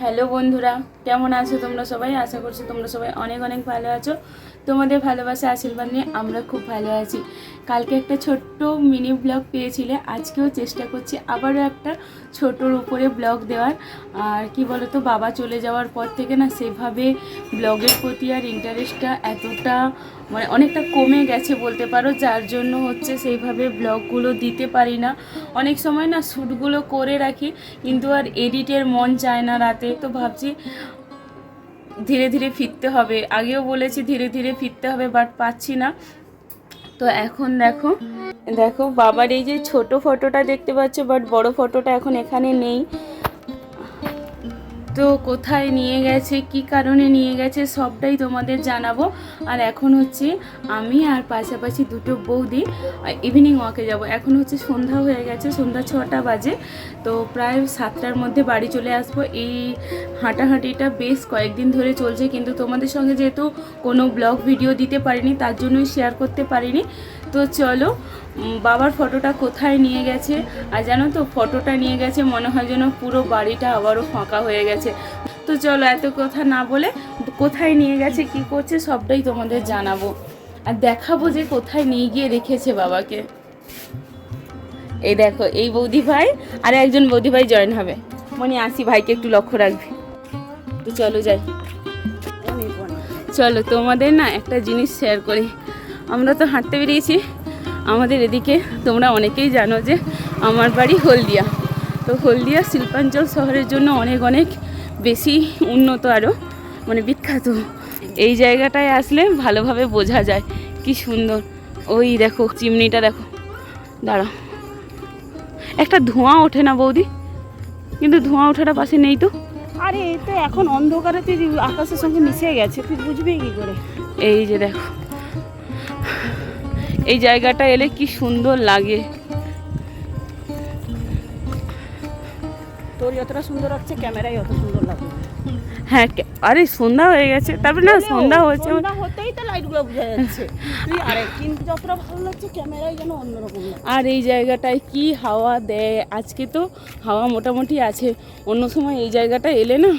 Hello বন্ধুরা, কেমন আছো তোমরা সবাই? আশা করছি তোমরা সবাই অনেক অনেক ভালো আছো। তোমাদের ভালোবাসা, আশীর্বাদ নিয়ে আমরা খুব ভালো আছি। কালকে একটা ছোট্ট মিনি ব্লগ পেয়েছিলে, আজকেও চেষ্টা করছি আবারও একটা ছোটোর উপরে ব্লগ দেওয়ার। আর কি বলতো, বাবা চলে যাওয়ার পর থেকে না সেভাবে ব্লগের প্রতি আর ইন্টারেস্টটা এতটা মানে অনেকটা কমে গেছে বলতে পারো, যার জন্য হচ্ছে সেইভাবে ব্লগগুলো দিতে পারি না। অনেক সময় না শ্যুটগুলো করে রাখি, কিন্তু আর এডিটের মন চায় না রাতে। তো ভাবছি ধীরে ধীরে ফিরতে হবে। আগেও বলেছি ধীরে ধীরে ফিরতে হবে বাট পাচ্ছি না। তো এখন দেখো দেখো বাবার এই যে ছোট ফটোটা দেখতে পাচ্ছ বাট বড় ফটোটা এখন এখানে নেই। তো কোথায় নিয়ে গেছে, কি কারণে নিয়ে গেছে, সবটাই তোমাদের জানাব। আর এখন হচ্ছে আমি আর পাশাপাশি দুটো বৌদি ইভিনিং ওয়াকে যাব। এখন হচ্ছে সন্ধ্যা হয়ে গেছে, সন্ধ্যা ছটা বাজে। তো প্রায় সাতটার মধ্যে বাড়ি চলে আসব। এই হাঁটাহাঁটিটা বেশ কয়েকদিন ধরে চলছে, কিন্তু তোমাদের সঙ্গে যেহেতু কোনো ব্লগ ভিডিও দিতে পারিনি, তার জন্যই শেয়ার করতে পারিনি। তো চলো বাবার ফটোটা কোথায় নিয়ে গেছে? আর জানো তো, ফটোটা নিয়ে গেছে, মনে হয় যেন পুরো বাড়িটা আবারও ফাঁকা হয়ে গেছে। তো চলো, এত কথা না বলে কোথায় নিয়ে গেছে, কি করছে, সবটাই তোমাদের জানাব। আর দেখাবো যে কোথায় নিয়ে গিয়ে রেখেছে বাবাকে। এই দেখো, এই বৌদি ভাই আর একজন বৌদি ভাই জয়েন হবে। মনে, আসি, ভাইকে একটু লক্ষ্য রাখবি। তো চলো যাই। চলো, তোমাদের না একটা জিনিস শেয়ার করি। আমরা তো হাঁটতে বেরিয়েছি। আমাদের এদিকে তোমরা অনেকেই জানো যে আমার বাড়ি হলদিয়া। তো হলদিয়া শিল্পাঞ্চল শহরের জন্য অনেক অনেক বেশি উন্নত আরও মানে বিখ্যাত। এই জায়গাটায় আসলে ভালোভাবে বোঝা যায় কি সুন্দর। ওই দেখো চিমনিটা দেখো। দাঁড়াও। একটা ধোঁয়া ওঠে না বৌদি? কিন্তু ধোঁয়া ওঠাটা পাশে নেই তো? আরে তো এখন অন্ধকারে তুই আকাশের সঙ্গে মিশে গেছে তুই বুঝবি কি করে? এই যে দেখো। এই জায়গাটা এলে কি সুন্দর লাগে। তোর যতটা সুন্দর ক্যামেরাই অত সুন্দর লাগবে হ্যাঁ আরে সন্ধ্যা হয়ে গেছে তারপরে না সন্ধ্যা হচ্ছে সন্ধ্যা হতেই তো লাইটগুলো বোঝা যাচ্ছে। তুই আরে কিন্তু যতটা ভালো লাগছে যেন অন্যরকম লাগছে। আর এই জায়গাটায় কি হাওয়া দেয়? আজকে তো হাওয়া মোটামুটি আছে। অন্য সময় এই জায়গাটা এলে না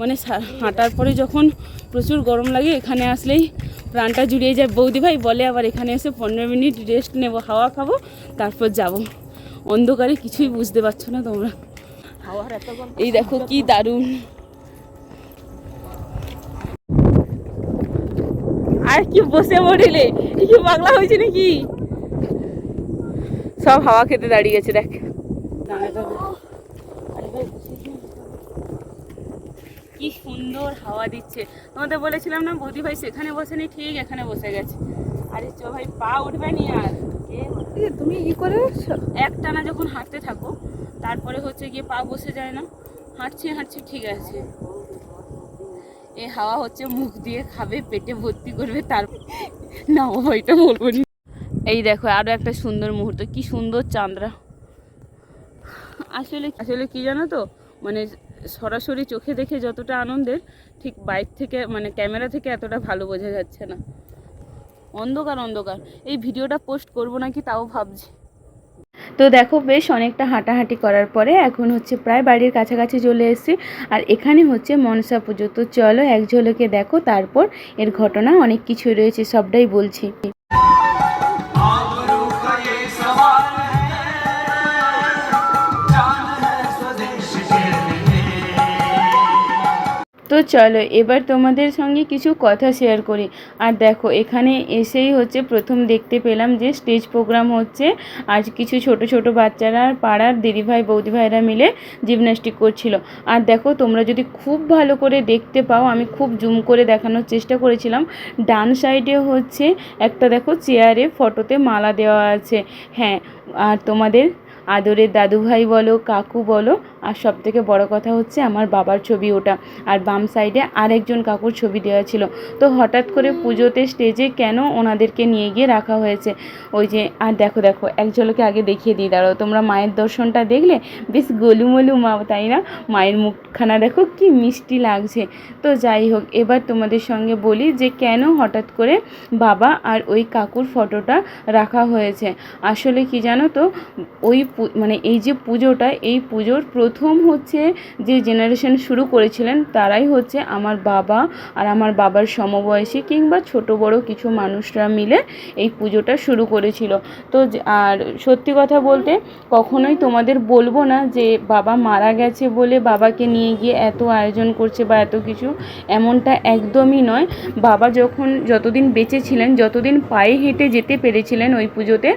মানে হাঁটার পরে যখন প্রচুর গরম লাগে এখানে আসলেই প্রাণটা জুড়িয়ে যায়। বৌদি ভাই বলে আবার এখানে এসে পনেরো মিনিট রেস্ট নেব হাওয়া খাব তারপর যাব। অন্ধকারে কিছুই বুঝতে পারছ না তোমরা। এই দেখো কি দারুণ। আর কি বসে মরিলে কি পাগলা হয়েছে নাকি? সব হাওয়া খেতে দাঁড়িয়ে গেছে দেখ। কি সুন্দর হাওয়া দিচ্ছে। তোমাদের বলেছিলাম না বৌদি ভাই সেখানে বসেনি ঠিক এখানে বসে গেছে। আরে চ ভাই পা উঠবে নি আর? তুমি ই করে একটানা যখন হাঁটতে থাকো তারপরে হচ্ছে গিয়ে পা বসে যায় না। হাঁটছি হাঁটছি ঠিক আছে। এই হাওয়া হচ্ছে মুখ দিয়ে খাবে পেটে ভর্তি করবে তার না ও এটা বলব না। এই দেখো আরও একটা সুন্দর মুহূর্ত কি সুন্দর চাঁদরা। আসলে আসলে কি জানো তো? মানে সরাসরি চোখে দেখে যতটা আনন্দের, ঠিক বাইক থেকে মানে ক্যামেরা থেকে এতটা ভালো বোঝা যাচ্ছে না। অন্ধকার অন্ধকার। এই ভিডিওটা পোস্ট করব নাকি তাও ভাবছি। তো দেখো, বেশ অনেকটা হাঁটাহাঁটি করার পরে এখন হচ্ছে প্রায় বাড়ির কাছাকাছি চলে এসেছি। আর এখানে হচ্ছে মনসা পুজো। তো চলো, এক ঝলকে দেখো, তারপর এর ঘটনা, অনেক কিছুই রয়েছে, সবটাই বলছি। তো চলো, এবার তোমাদের সঙ্গে কিছু কথা শেয়ার করি। আর দেখো, এখানে এসেই হচ্ছে প্রথম দেখতে পেলাম যে স্টেজ প্রোগ্রাম হচ্ছে। আজ কিছু ছোট ছোট বাচ্চারা আর পাড়ার দিদিভাই বৌদিভাইরা মিলে জিমন্যাস্টিক করছিল। আর দেখো, তোমরা যদি খুব ভালো করে দেখতে পাও, আমি খুব জুম করে দেখানোর চেষ্টা করেছিলাম। ডান সাইডে হচ্ছে একটা দেখো চেয়ারে ফটোতে মালা দেওয়া আছে। হ্যাঁ আর তোমাদের আদরের দাদুভাই বলো, কাকু বলো আর সব থেকে বড় কথা হচ্ছে আমার বাবার ছবি ওটা। আর বাম সাইডে আরেকজন কাকুর ছবি দেওয়া ছিল। তো হঠাৎ করে পুজোতে স্টেজে কেন ওনাদেরকে নিয়ে গিয়ে রাখা হয়েছে? ওই যে, আর দেখো দেখো, এক ঝলকে আগে দেখিয়ে দিই, দাঁড়াও, তোমরা মায়ের দর্শনটা দেখলে? বেশ গলুমলু মা, তাই না? মায়ের মুখখানা দেখো, কি মিষ্টি লাগছে। তো যাই হোক, এবার তোমাদের সঙ্গে বলি যে কেন হঠাৎ করে বাবা আর ওই কাকুর ফটোটা রাখা হয়েছে। আসলে কি জানো তো, ওই মানে এই যে পুজোটা, এই পুজোর প্রথম হচ্ছে যে জেনারেশন শুরু করেছিলেন, তারাই হচ্ছে আমার বাবা আর আমার বাবার সমবয়সী কিংবা ছোট বড় কিছু মানুষরা মিলে এই পুজোটা শুরু করেছিল। তো আর সত্যি কথা বলতে কখনোই তোমাদের বলব না যে বাবা মারা গেছে বলে বাবাকে নিয়ে গিয়ে এত আয়োজন করছে বা এত কিছু এমনটা একদমই নয়। বাবা যখন যতদিন বেঁচে ছিলেন, যতদিন পায়ে হেঁটে যেতে পেরেছিলেন ওই পুজোতে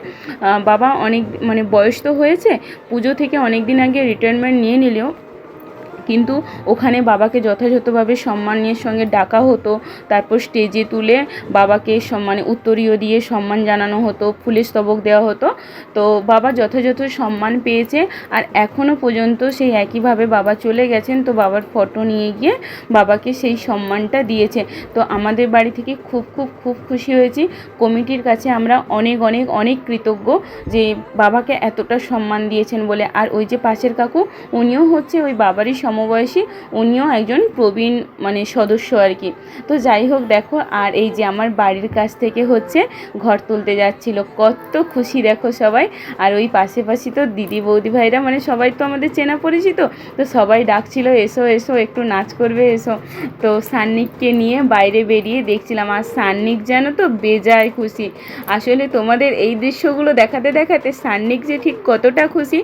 বাবা অনেক মানে বয়স তো হয়েছে, পুজো থেকে অনেক দিন আগে রিটায়ারমেন্ট নিয়ে ಏನಿದೆಯೋ কিন্তু ওখানে বাবাকে যথাযথভাবে সম্মানের সঙ্গে ডাকা হতো। তারপর স্টেজে তুলে বাবাকে সম্মানে উত্তরীয় দিয়ে সম্মান জানানো হতো, ফুলের স্তবক দেওয়া হতো। তো বাবা যথাযথ সম্মান পেয়েছে আর এখনও পর্যন্ত সেই একইভাবে বাবা চলে গেছেন। তো বাবার ফটো নিয়ে গিয়ে বাবাকে সেই সম্মানটা দিয়েছে। তো আমাদের বাড়ি থেকে খুব খুব খুব খুশি হয়েছি। কমিটির কাছে আমরা অনেক অনেক অনেক কৃতজ্ঞ যে বাবাকে এতটা সম্মান দিয়েছেন বলে। আর ওই যে পাশের কাকু, উনিও হচ্ছে ওই বাবারই সমবয়সী, উনিও একজন প্রবীণ মানে সদস্য আর কি। তো যাই হোক, দেখো, আর এই যে আমার বাড়ির কাছ থেকে হচ্ছে ঘর তুলতে যাচ্ছিল। কত খুশি, দেখো, সবাই। আর ওই পাশে পাশে তো দিদি বৌদি ভাইরা মানে সবাই তো আমাদের চেনা পরিচিত। তো সবাই ডাকছিল, এসো এসো, একটু নাচ করবে, এসো। তো সান্নিককে নিয়ে বাইরে বেরিয়ে দেখছিলাম। আর সান্নিক যেন তো বেজায় খুশি। আসলে তোমাদের এই দৃশ্যগুলো দেখাতে দেখাতে সান্নিক যে ঠিক কতটা খুশি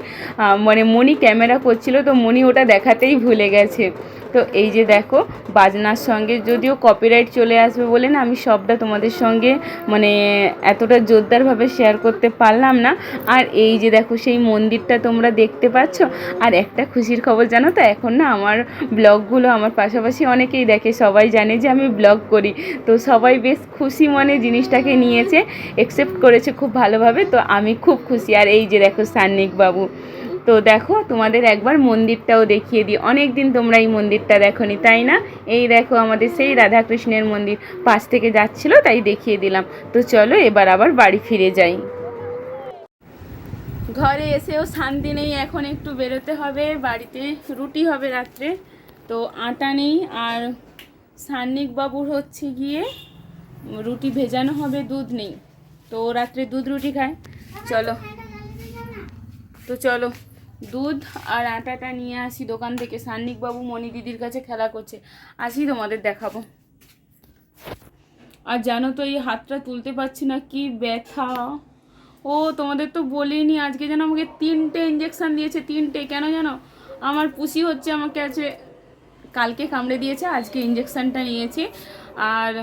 মানে মনি ক্যামেরা করছিল, তো মনি ওটা দেখাতেই ভুলে গেছে। তো এই যে দেখো, বাজনার সঙ্গে যদিও কপিরাইট চলে আসবে বলে না, আমি সবটা তোমাদের সঙ্গে মানে এতটা জোরদারভাবে শেয়ার করতে পারলাম না। আর এই যে দেখো, সেই মন্দিরটা তোমরা দেখতে পাচ্ছ। আর একটা খুশির খবর জানো তো, এখন না আমার ব্লগগুলো আমার পাশাপাশি অনেকেই দেখে, সবাই জানে যে আমি ব্লগ করি। তো সবাই বেশ খুশি মনে জিনিসটাকে নিয়েছে একসেপ্ট করেছে খুব ভালোভাবে, তো আমি খুব খুশি। আর এই যে দেখো সান্নিক বাবু তো দেখো, তোমাদের একবার মন্দিরটাও দেখিয়ে দিই। অনেক দিন তোমরা এই মন্দিরটা দেখোনি, তাই না? এই দেখো আমাদের সেই রাধাকৃষ্ণের মন্দির পাশ থেকে যাচ্ছিল, তাই দেখিয়ে দিলাম। তো চলো এবার আবার বাড়ি ফিরে যাই। ঘরে এসেও শান্তি নেই, এখন একটু বেরোতে হবে, বাড়িতে রুটি হবে রাত্রে। তো আটা নেই, আর সান্নিক বাবুর হচ্ছে গিয়ে রুটি ভেজানো হবে, দুধ নেই। তো রাত্রে দুধ রুটি খায়। চলো। তো চলো। দুধ আর আটাটা নিয়ে আসি দোকান থেকে। সান্নিক বাবু মণি দিদির কাছে খেলা করছে। আসি তোমাদের দেখাবো। আর জানো তো এই হাতটা তুলতে পারছি না, কি ব্যথা। ও, তোমাদের তো বলিনি, আজকে যেন আমাকে তিনটে ইঞ্জেকশন দিয়েছে, তিনটে। কেন জানো? আমার পুষি হচ্ছে, আমাকে আছে, কালকে কামড়ে দিয়েছে, আজকে ইঞ্জেকশনটা নিয়েছি। আর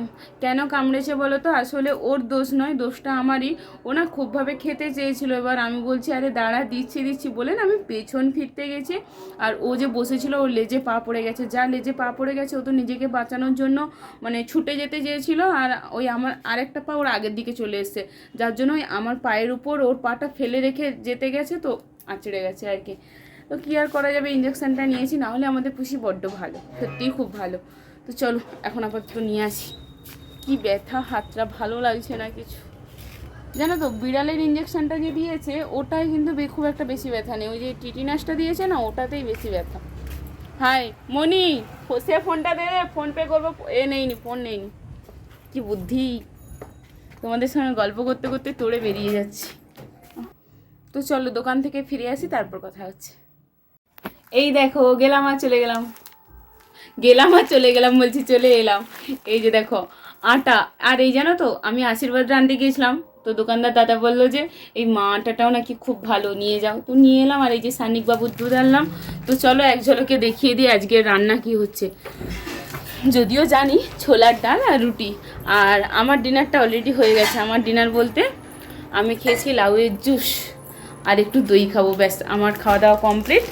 কেন কামড়েছে বলো তো? আসলে ওর দোষ নয়, দোষটা আমারই। ওনা খুবভাবে খেতে চেয়েছিল। এবার আমি বলছি, আরে দাঁড়া, দিচ্ছি দিচ্ছি। বলে না, আমি পেছন ফিরতে গেছি। আর ও যে বসেছিল, ওর লেজে পা পড়ে গেছে। যা লেজে পা পড়ে গেছে, ও তো নিজেকে বাঁচানোর জন্য মানে ছুটে যেতে চেয়েছিল। আর ওই আমার আরেকটা পা ওর আগের দিকে চলে এসছে। যার জন্য ওই আমার পায়ের উপর ওর পাটা ফেলে রেখে যেতে গেছে, তো আঁচড়ে গেছে আর কি। তো কী আর করা যাবে? ইঞ্জেকশনটা নিয়েছি, না হলে আমাদের পুষি বড্ড ভালো। সত্যিই খুব ভালো। তো চলো, এখন আপাতত নিয়ে আসি। কি ব্যথা, হাতটা ভালো লাগছে না কিছু। জানো তো, বিড়ালের ইঞ্জেকশনটা যে দিয়েছে ওটাই কিন্তু খুব একটা বেশি ব্যথা নেই। ওই যে টিটিনাসটা দিয়েছে না, ওটাতেই বেশি ব্যথা। হাই, মনি সে ফোনটা দে ফোন পে করব এ নেইনি, ফোন নেইনি। কি বুদ্ধি। তোমাদের সঙ্গে গল্প করতে করতে তোড়ে বেরিয়ে যাচ্ছি। তো চলো, দোকান থেকে ফিরে আসি, তারপর কথা হচ্ছে। এই দেখো, গেলাম আর চলে গেলাম। গেলাম আর চলে গেলাম, বলছি চলে এলাম। এই যে দেখো, আটা। আর এই জানো তো, আমি আশীর্বাদ আনতে গিয়েছিলাম। তো দোকানদার দাদা বলল যে, এই মা আটাটাও নাকি খুব ভালো, নিয়ে যাও। তো নিয়ে এলাম আর এই যে সানিক বাবুর দুধ আনলাম। তো চলো এক ঝলকে দেখিয়ে দিই আজকে রান্না কি হচ্ছে। যদিও জানি ছোলার ডাল আর রুটি। আর আমার ডিনারটা অলরেডি হয়ে গেছে। আমার ডিনার বলতে আমি খেয়েছি লাউয়ের জুস। আর একটু দই খাব, ব্যাস। আমার খাওয়া দাওয়া কমপ্লিট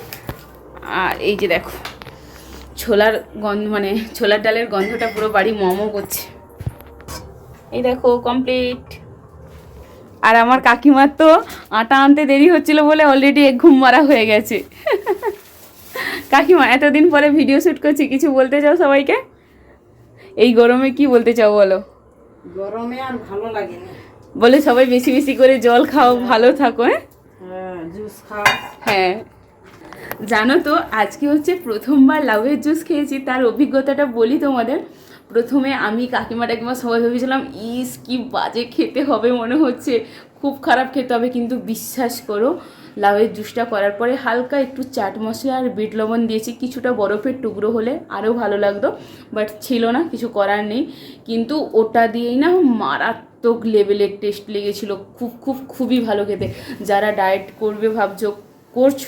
আর এই যে দেখো। ছোলার গন্ধ মানে ছোলার ডালের গন্ধটা পুরো বাড়ি মমো করছে। এই দেখো কমপ্লিট আর আমার কাকিমার তো আটা আনতে দেরি হচ্ছিল বলে অলরেডি এক ঘুম মারা হয়ে গেছে। কাকিমা এতদিন পরে ভিডিও শ্যুট করছি কিছু বলতে চাও সবাইকে? এই গরমে কি বলতে চাও বলো? গরমে আর ভালো লাগে না বলে সবাই বেশি বেশি করে জল খাও ভালো থাকো হ্যাঁ? হ্যাঁ জুস খাও। হ্যাঁ। জানো তো, আজকে হচ্ছে প্রথমবার লাউয়ের জুস খেয়েছি, তার অভিজ্ঞতাটা বলি তোমাদের। প্রথমে আমি কাকিমা টাকিমা সবাই ভেবেছিলাম, ইস, কি বাজে খেতে হবে মনে হচ্ছে। খুব খারাপ খেতে হবে, কিন্তু বিশ্বাস করো লাউয়ের জুসটা করার পরে হালকা একটু চাট মশলা আর বিট লবণ দিয়েছি, কিছুটা বরফের টুকরো হলে আরও ভালো লাগতো, বাট ছিল না, কিছু করার নেই। কিন্তু ওটা দিয়েই না মারাত্মক লেভেলের টেস্ট লেগেছিল, খুব খুব, খুবই ভালো খেতে। যারা ডায়েট করবে ভাবছ করছ,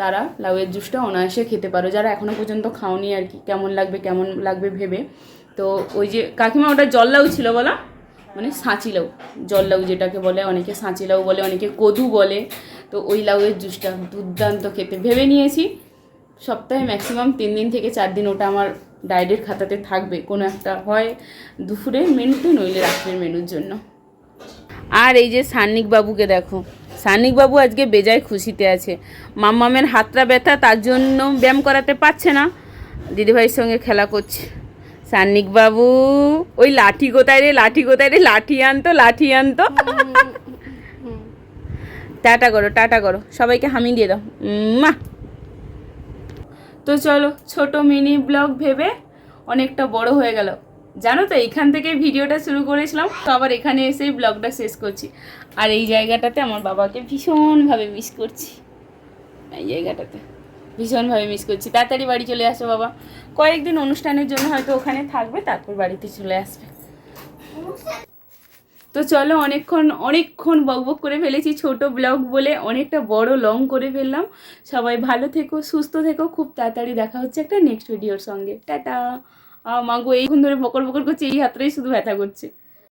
তারা লাউয়ের জুসটা অনায়াসে খেতে পারো। যারা এখনও পর্যন্ত খাওনি আর কি, কেমন লাগবে কেমন লাগবে ভেবে। তো ওই যে কাকিমা, ওটা জল লাউ ছিল বলা? মানে সাঁচি লাউ। জল লাউ যেটাকে বলে, অনেকে সাঁচি লাউ বলে, অনেকে কদু বলে। তো ওই লাউয়ের জুসটা দুর্দান্ত খেতে। ভেবে নিয়েছি, সপ্তাহে ম্যাক্সিমাম তিন দিন থেকে চার দিন ওটা আমার ডায়েটের খাতাতে থাকবে। কোনো একটা হয় দুপুরের মেনুতে নইলে রাত্রের মেনুর জন্য। আর এই যে সান্নিক বাবুকে দেখো সান্নিক বাবু আজকে বেজায় খুশিতে আছে। মাম্মামের হাতটা ব্যথা, তার জন্য ব্যায়াম করাতে পারছে না। দিদিভাইয়ের সঙ্গে খেলা করছে। বাবু ওই লাঠি কোথায় রে, লাঠি কোথায় রে? লাঠি আনতো লাঠি আনতো। টাটা করো টাটা করো। সবাইকে হামি দিয়ে দাও। মা তো চলো, ছোট মিনি ব্লগ ভেবে অনেকটা বড় হয়ে গেল। জানো তো, এখান থেকে ভিডিওটা শুরু করেছিলাম, তো আবার এখানে এসেই ব্লগটা শেষ করছি। আর এই জায়গাটাতে আমার বাবাকে ভীষণভাবে মিস করছি। এই জায়গাটাতে ভীষণভাবে মিস করছি। তাড়াতাড়ি বাড়ি চলে আসো বাবা। কয়েকদিন অনুষ্ঠানের জন্য হয়তো ওখানে থাকবে, তারপর বাড়িতে চলে আসবে। তো চলো অনেকক্ষণ অনেকক্ষণ বকবক করে ফেলেছি, ছোট ব্লগ বলে অনেকটা বড় লং করে ফেললাম। সবাই ভালো থেকো, সুস্থ থেকো, খুব তাড়াতাড়ি দেখা হচ্ছে একটা নেক্সট ভিডিওর সঙ্গে। টাটা! মাগো এইক্ষণ ধরে বকর বকর করছে এই হাতটাই শুধু ব্যথা করছে।